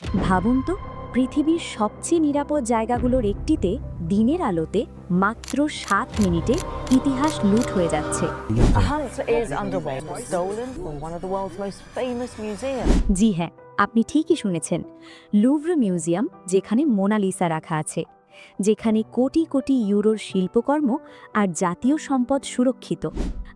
ভাবুন তো পৃথিবীর সবচেয়ে নিরাপদ জায়গাগুলোর একটিতে দিনের আলোতে মাত্র সাত মিনিটে ইতিহাস লুট হয়ে যাচ্ছে. জি হ্যাঁ আপনি ঠিকই শুনেছেন। লুভ্র মিউজিয়াম যেখানে মোনালিসা রাখা আছে যেখানে কোটি কোটি ইউরোর শিল্পকর্ম আর জাতীয় সম্পদ সুরক্ষিত।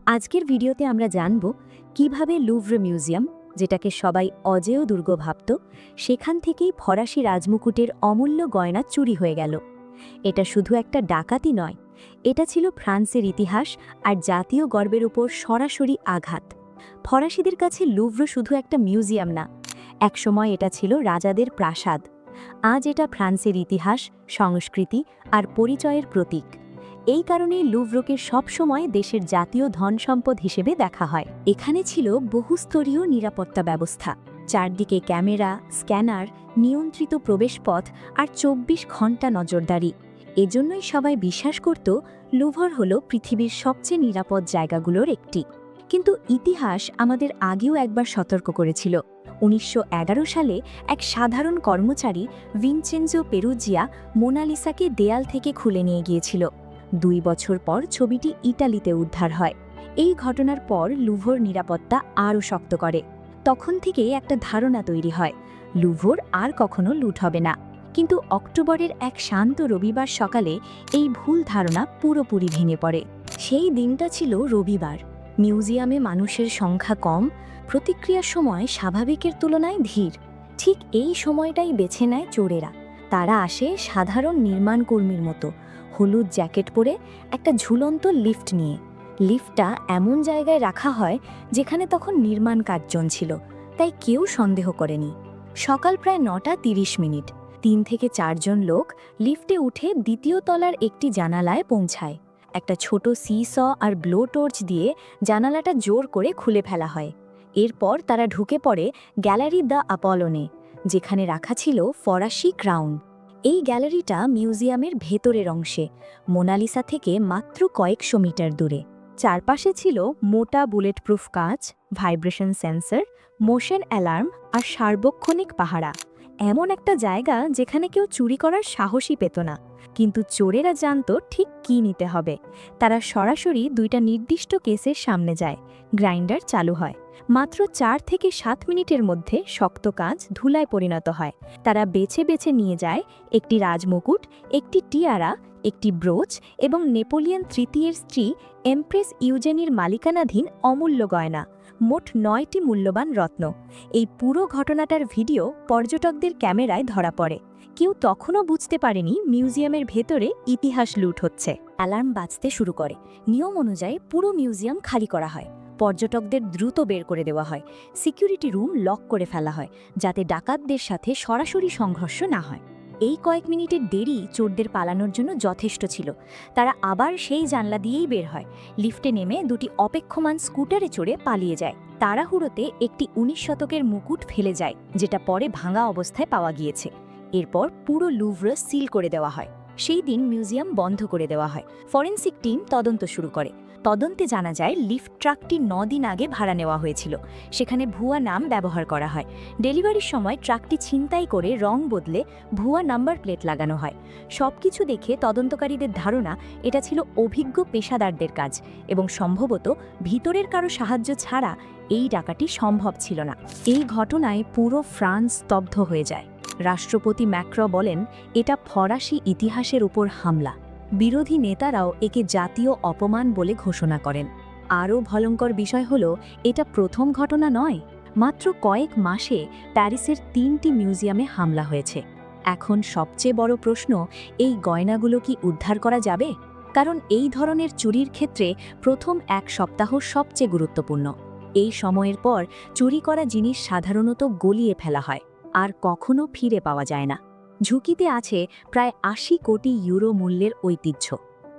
আজকের ভিডিওতে আমরা জানব কীভাবে লুভ্র মিউজিয়াম যেটাকে সবাই অজেয় দুর্গ ভাবত, সেখান থেকেই ফরাসি রাজমুকুটের অমূল্য গয়না চুরি হয়ে গেল। এটা শুধু একটা ডাকাতি নয়, এটা ছিল ফ্রান্সের ইতিহাস আর জাতীয় গর্বের উপর সরাসরি আঘাত। ফরাসিদের কাছে লুভ্র শুধু একটা মিউজিয়াম না, একসময় এটা ছিল রাজাদের প্রাসাদ। আজ এটা ফ্রান্সের ইতিহাস, সংস্কৃতি আর পরিচয়ের প্রতীক। এই কারণেই লুভ্রকে সবসময় দেশের জাতীয় ধন সম্পদ হিসেবে দেখা হয়। এখানে ছিল বহুস্তরীয় নিরাপত্তা ব্যবস্থা। চারদিকে ক্যামেরা, স্ক্যানার, নিয়ন্ত্রিত প্রবেশপথ আর চব্বিশ ঘণ্টা নজরদারি। এজন্যই সবাই বিশ্বাস করত লুভর হল পৃথিবীর সবচেয়ে নিরাপদ জায়গাগুলোর একটি। কিন্তু ইতিহাস আমাদের আগেও একবার সতর্ক করেছিল। উনিশশো এগারো সালে এক সাধারণ কর্মচারী ভিনচেনজো পেরুজিয়া মোনালিসাকে দেয়াল থেকে খুলে নিয়ে গিয়েছিল। দুই বছর পর ছবিটি ইটালিতে উদ্ধার হয়। এই ঘটনার পর লুভোর নিরাপত্তা আরও শক্ত করে। তখন থেকে একটা ধারণা তৈরি হয়, লুভোর আর কখনো লুট হবে না। কিন্তু অক্টোবরের এক শান্ত রবিবার সকালে এই ভুল ধারণা পুরোপুরি ভেঙে পড়ে। সেই দিনটা ছিল রবিবার। মিউজিয়ামে মানুষের সংখ্যা কম, প্রতিক্রিয়ার সময় স্বাভাবিকের তুলনায় ধীর। ঠিক এই সময়টাই বেছে নেয় চোরেরা। তারা আসে সাধারণ নির্মাণ কর্মীর মতো। হলুদ জ্যাকেট পরে একটা ঝুলন্ত লিফট নিয়ে। লিফটটা এমন জায়গায় রাখা হয় যেখানে তখন নির্মাণ কাজ চলছিল, তাই কেউ সন্দেহ করেনি। সকাল প্রায় নটা তিরিশ মিনিট। তিন থেকে চারজন লোক লিফটে উঠে দ্বিতীয় তলার একটি জানালায় পৌঁছায়। একটা ছোট সিস আর ব্লো টর্চ দিয়ে জানালাটা জোর করে খুলে ফেলা হয়। এরপর তারা ঢুকে পড়ে গ্যালারি দ্য আপলনে যেখানে রাখা ছিল ফরাসি ক্রাউন। এই গ্যালারিটা মিউজিয়ামের ভেতরের অংশে, মোনালিসা থেকে মাত্র কয়েকশো মিটার দূরে। চারপাশে ছিল মোটা বুলেট প্রুফ কাঁচ, ভাইব্রেশন সেন্সর, মোশন অ্যালার্ম আর সার্বক্ষণিক পাহারা। এমন একটা জায়গা যেখানে কেউ চুরি করার সাহসই পেত না। কিন্তু চোরেরা জানত ঠিক কি নিতে হবে। তারা সরাসরি দুইটা নির্দিষ্ট কেসের সামনে যায়। গ্রাইন্ডার চালু হয়। মাত্র চার থেকে সাত মিনিটের মধ্যে শক্ত কাজ ধুলায় পরিণত হয়। তারা বেছে বেছে নিয়ে যায় একটি রাজমুকুট, একটি টিয়ারা একটি ব্রোচ এবং নেপোলিয়ন তৃতীয়ের স্ত্রী এমপ্রেস ইউজেনির মালিকানাধীন অমূল্য গয়না, মোট নয়টি মূল্যবান রত্ন। এই পুরো ঘটনাটার ভিডিও পর্যটকদের ক্যামেরায় ধরা পড়ে। কেউ তখনও বুঝতে পারেনি মিউজিয়ামের ভেতরে ইতিহাস লুট হচ্ছে। অ্যালার্ম বাজতে শুরু করে। নিয়ম অনুযায়ী পুরো মিউজিয়াম খালি করা হয়। পর্যটকদের দ্রুত বের করে দেওয়া হয়। সিকিউরিটি রুম লক করে ফেলা হয়, যাতে ডাকাতদের সাথে সরাসরি সংঘর্ষ না হয়। এই কয়েক মিনিটের দেরি চোরদের পালানোর জন্য যথেষ্ট ছিল। তারা আবার সেই জানলা দিয়েই বের হয়। লিফটে নেমে দুটি অপেক্ষমান স্কুটারে চড়ে পালিয়ে যায়। তাড়াহুড়োতে একটি উনিশ শতকের মুকুট ফেলে যায়, যেটা পরে ভাঙা অবস্থায় পাওয়া গিয়েছে। এরপর পুরো লুভ্র সিল করে দেওয়া হয়। সেই দিন মিউজিয়াম বন্ধ করে দেওয়া হয়। ফরেন্সিক টিম তদন্ত শুরু করে। তদন্তে জানা যায়, লিফট ট্রাকটি দিন আগে ভাড়া নেওয়া হয়েছিল। সেখানে ভুয়া নাম ব্যবহার করা হয়। ডেলিভারির সময় ট্রাকটি ছিনতাই করে রং বদলে ভুয়া নাম্বার প্লেট লাগানো হয়। সবকিছু দেখে তদন্তকারীদের ধারণা, এটা ছিল অভিজ্ঞ পেশাদারদের কাজ এবং সম্ভবত ভিতরের কারও সাহায্য ছাড়া এই ডাকাটি সম্ভব ছিল না। এই ঘটনায় পুরো ফ্রান্স স্তব্ধ হয়ে যায়। রাষ্ট্রপতি ম্যাক্র বলেন, এটা ফরাসি ইতিহাসের উপর হামলা। বিরোধী নেতারাও একে জাতীয় অপমান বলে ঘোষণা করেন। আরও ভয়ঙ্কর বিষয় হল, এটা প্রথম ঘটনা নয়, মাত্র কয়েক মাসে প্যারিসের তিনটি মিউজিয়ামে হামলা হয়েছে। এখন সবচেয়ে বড় প্রশ্ন, এই গয়নাগুলো কি উদ্ধার করা যাবে? কারণ এই ধরনের চুরির ক্ষেত্রে প্রথম এক সপ্তাহ সবচেয়ে গুরুত্বপূর্ণ। এই সময়ের পর চুরি করা জিনিস সাধারণত গলিয়ে ফেলা হয়, আর কখনো ফিরে পাওয়া যায় না। ঝুঁকিতে আছে প্রায় আশি কোটি ইউরো মূল্যের ঐতিহ্য।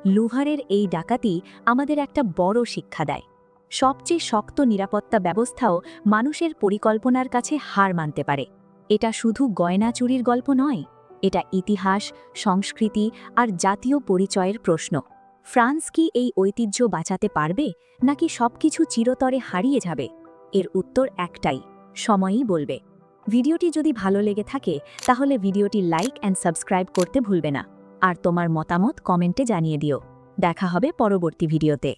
লুভারের এই ডাকাতি আমাদের একটা বড় শিক্ষা দেয়। সবচেয়ে শক্ত নিরাপত্তা ব্যবস্থাও মানুষের পরিকল্পনার কাছে হার মানতে পারে। এটা শুধু গয়না চুরির গল্প নয়, এটা ইতিহাস, সংস্কৃতি আর জাতীয় পরিচয়ের প্রশ্ন। ফ্রান্স কি এই ঐতিহ্য বাঁচাতে পারবে, নাকি সবকিছু চিরতরে হারিয়ে যাবে? এর উত্তর একটাই, সময়ই বলবে। ভিডিওটি যদি ভালো লেগে থাকে, তাহলে ভিডিওটি লাইক অ্যান্ড সাবস্ক্রাইব করতে ভুলবে না। আর তোমার মতামত কমেন্টে জানিয়ে দিও। দেখা হবে পরবর্তী ভিডিওতে।